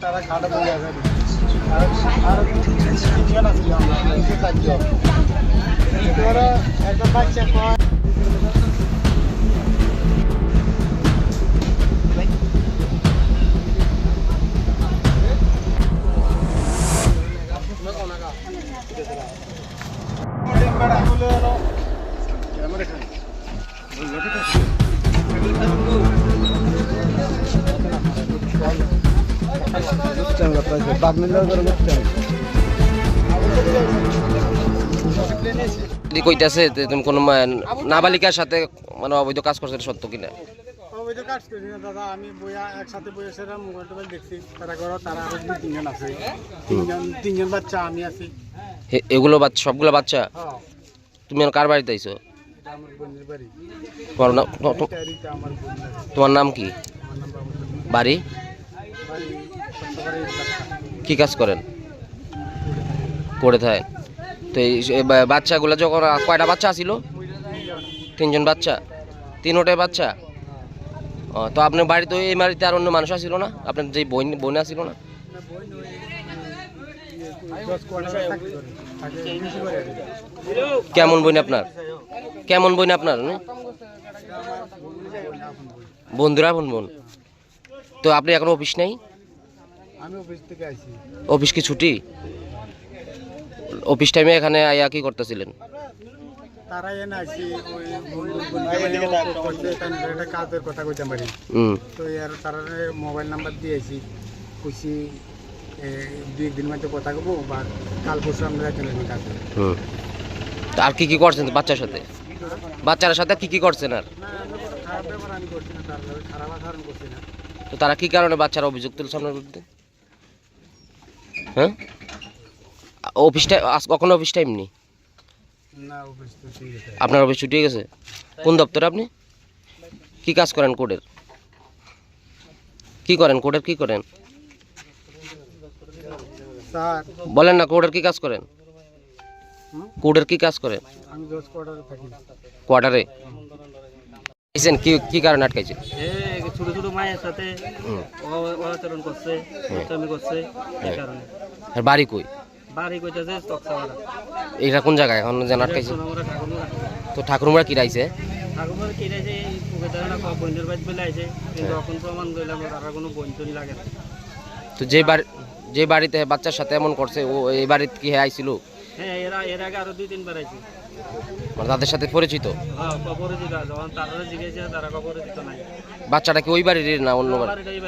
তারা খাটা বলে আছে আর তিনজন আছে আমরা চারজন একটা বাচ্চা যদি কইতাছে তুমি কোনো নাবালিকার সাথে মানে অবৈধ কাজ করছ সত্য কিনা? ওই কাজ করি না দাদা। আমি বইয়া একসাথে বইয়া মোবাইল টোবাইল দেখছি। তারা ঘর তারা আরও দুই তিনজন আছে। তিনজন তিনজন বাচ্চা আমি আছি। এগুলো বাচ্চা সবগুলো বাচ্চা? হ্যাঁ। তুমি কার বাড়িতে আইছো? তোমার নাম কি? বাড়ি? কি কাজ করেন? করে থাকে তো এই বাচ্চাগুলো যখন কয়টা বাচ্চা ছিল তিনজন বাচ্চা? তিনোটাই বাচ্চা? ও, তো আপনার বাড়িতে এই বাড়িতে আর অন্য মানুষ আসছিল না? আপনার যে বোন বোন আসছিল না। কেমন বোন আপনার? কেমন বোন আপনার বন্ধুরা বোন বোন? তো আপনি এখন অফিস নেই? আমি অফিস থেকে আইছি। অফিস কি ছুটি? অফিস টাইমে এখানে আয়া কি করতেছিলেন? তারা এনে আইছি ওই বন্ধু বন্ধু করছে তাই একটা কাজের কথা কইতে পারি হুম। তো তারা মোবাইল নাম্বার দিয়েছি এ, দুই মধ্যে কথা কব বা কাল পরশু আমরা চলে যাই কাজে। হুম। আর কি কি করছেন বাচ্চার সাথে? বাচ্চার সাথে কি কি করছেন আর? খারাপ ব্যাপার আমি করছি না তার খারাপ আচরণ করছি না। তো তারা কি কারণে বাচ্চারা অভিযোগ তুলছে আপনার বিরুদ্ধে? হ্যাঁ? অফিস টাইম কখনো অফিস টাইম নেই? আপনার অফিস ছুটি গেছে? কোন দপ্তরে আপনি? কি কাজ করেন কোডের? কি করেন? কোডের কি করেন? বলেন না কোডের কি কাজ করেন? কোডের কি কাজ করেন? কোয়ার্টারে? থাকি আইছেন কি কি কারণে আটকাইছে? এ ছোট ছোট মায়ের সাথে হুম। করছে আমি করছে এই কারণে। আর বাড়ি কই? বাড়ি কইতাছে তকসাওয়ালা। এইটা কোন জায়গায়? এখন যেন আটকাইছে। তো ঠাকুরমা কি রাইছে? কি রেছে পুকুরদার না বন্ধুর বাড়ি বলে আইছে কিন্তু এখন প্রমাণ করলাম তারা কোনো বন্ধুই লাগে না। তো যে বাড়ি যে বাড়িতে বাচ্চার সাথে এমন করছে ও এই বাড়িতে কি হ্যাঁ আইছিল? হ্যাঁ এরা এর আগে আরও দুই তিনবার আইছে। মানে তাদের সাথে পরিচিত? হ্যাঁ অপরিচিত যখন তারা জিজ্ঞেসে তারা অপরিচিত নাই। বাচ্চাটা কি ওই বাড়ির না অন্য এই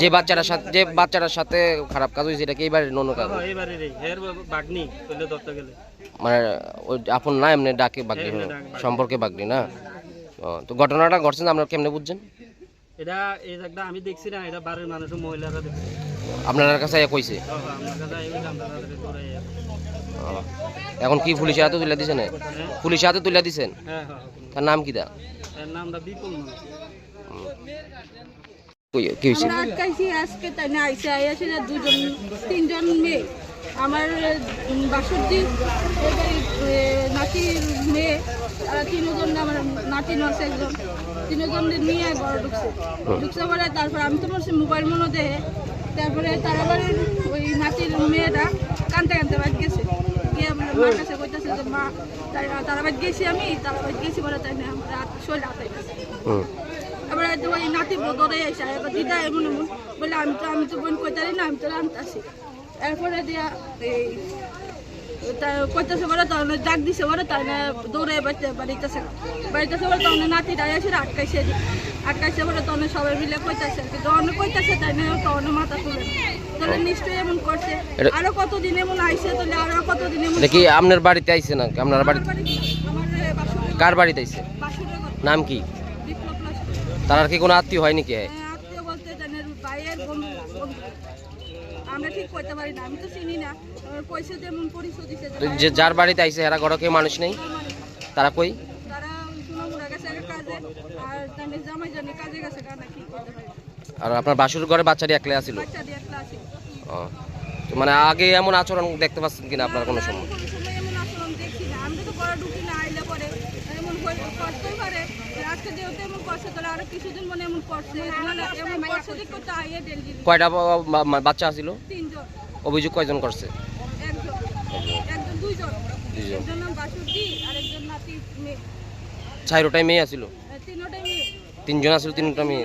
যে বাচ্চাটার সাথে যে বাচ্চাটার সাথে খারাপ কাজ হয়েছে এটা কি এই বাড়ির অন্য কাজ হ্যাঁ এই বাড়িরই। হের বাগনি কইলে ধরতে গেলে। মানে ওই আপন না এমনি ডাকে বাগনি হ্যাঁ, সম্পর্কে বাগনি না? তো ঘটনাটা ঘটছে না আপনারা কেমনে বুঝছেন? এটা এই জায়গাটা আমি দেখছি না এটা বাড়ির মানুষ মহিলারা দেখছে। আপনার কাছে কইছে? এখন কি পুলিশের হাতে তুলে দিছেন পুলিশের হাতে তুলে দিছেন তার নাম কি দা? এর নামটা বিপুল মানুষ কই- কি হয়েছে আজকে তাই না আইসে আইসে যে দুজন তিনজন মেয়ে। আমার নাতির মেয়ে তারা তিনজন আমার নাতিন আছে একজন। তিনজন নিয়ে ঘরে ঢুকছে। ঢুকছে পরে তারপর আমি তো বলছি মোবাইল মনে দেহে। তারপরে তারা বাড়ির ওই নাতির মেয়েটা কানতে কানতে বাদ গেছে। গিয়ে মার কাছে কইতেছে যে মা তারা তারা বাড়ি গেছি আমি তারা বাদ গেছি বলে তাই না আমার হাত শরীর তারপরে গেছে। ওই নাতি বদরে এসে এবার দিদা এমন এমন বলে আমি তো আমি তো বোন কইতারি না আমি তো রান্তাছি এরপরে দিয়া এই কইতেছে বলে তখন ডাক দিছে বলে তাই না দৌড়ে বাড়িতে বাড়িতেছে। বাড়িতেছে বলে তখন নাতি দাঁড়িয়ে এসে আটকাইছে আটকাইছে বলে তখন সবাই মিলে কইতাছে। আর কি যখন কইতাছে তাই না তখন মাথা তুলে। তাহলে নিশ্চয়ই এমন করছে। আরও কতদিন এমন আইছে তাহলে আরও কতদিন এমন এটা কি আপনার বাড়িতে আইছে না আপনার বাড়ি আমার বাড়ি আমার বাসুরের কার বাড়িতে আইছে? নাম কি? তার আর কি কোনো আত্মীয় হয় নাকি হ্যাঁ, আত্মীয় বলতে ভাইয়ের বন্ধু বন্ধু। আমরা ঠিক করতে পারি না আমি তো চিনি না। আমার যেমন পরিচয় দিছে যে তো ভাইয়ের যে যার বাড়িতে আইছে এরা ঘরে কেউ মানুষ নেই? তারা কই? তারা সোনামুড়া গেছে কাজে আর তাদের জামাই জানি কাজে গেছে কারণ কি করতে পারি আর আপনার বাসুর ঘরে বাচ্চাটি একলে আসিল ও মানে আগে এমন আচরণ দেখতে পাচ্ছেন কিনা আপনার কোনো সময় কোনো সময় এমন আচরণ দেখছি না আমি তো পরে ঢুকি না আইলে পরে এমন হয়ে- করতেই পারে যে আজকে যেহেতু এমন করছে তাহলে আরও কিছুদিন মনে এমন করছে মানে এমন করছে যে করতে আইয়ে ডেলি কয়টা বাচ্চা আছিল? তিনজন। অভিযোগ কয়জন করছে? একজন। একজন দুইজন। দুইজন। একজন নাম বাসুজি আর নাতি মেয়ে। চাইরোটাই মেয়ে আছিল? মেয়ে। তিনজন আছিল তিনটা মেয়ে।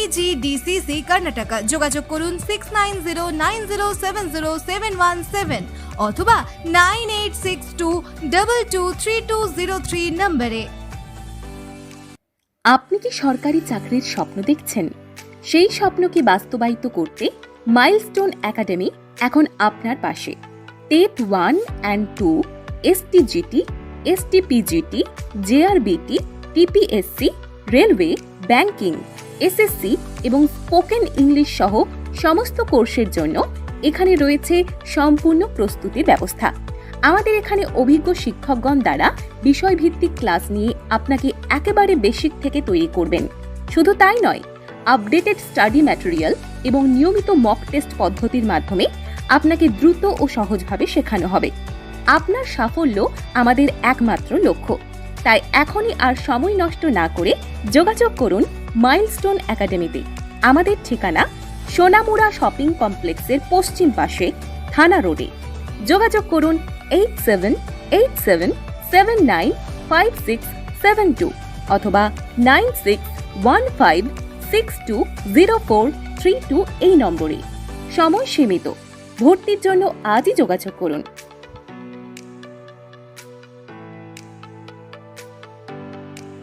PGDCC Karnataka যোগাযোগ করুন six nine zero nine zero seven zero seven one seven অথবা nine eight six two double two three two zero three নম্বরে। আপনি কি সরকারি চাকরির স্বপ্ন দেখছেন? সেই স্বপ্নকে বাস্তবায়িত করতে মাইলস্টোন একাডেমি এখন আপনার পাশে। TET one and two STGT STPGT JRBT TPSC railway banking SSC এবং স্পোকেন ইংলিশ সহ সমস্ত কোর্সের জন্য এখানে রয়েছে সম্পূর্ণ প্রস্তুতির ব্যবস্থা। আমাদের এখানে অভিজ্ঞ শিক্ষকগণ দ্বারা বিষয়ভিত্তিক ক্লাস নিয়ে আপনাকে একেবারে বেসিক থেকে তৈরি করবেন। শুধু তাই নয়, আপডেটেড স্টাডি ম্যাটেরিয়াল এবং নিয়মিত মক টেস্ট পদ্ধতির মাধ্যমে আপনাকে দ্রুত ও সহজভাবে শেখানো হবে। আপনার সাফল্য আমাদের একমাত্র লক্ষ্য। তাই এখনই আর সময় নষ্ট না করে যোগাযোগ করুন মাইলস্টোন একাডেমিতে। আমাদের ঠিকানা সোনামুড়া শপিং কমপ্লেক্সের পশ্চিম পাশে থানা রোডে। যোগাযোগ করুন eight seven eight seven seven nine five six seven two অথবা nine six one five six two zero four three two এই নম্বরে। সময় সীমিত। ভর্তির জন্য আজই যোগাযোগ করুন।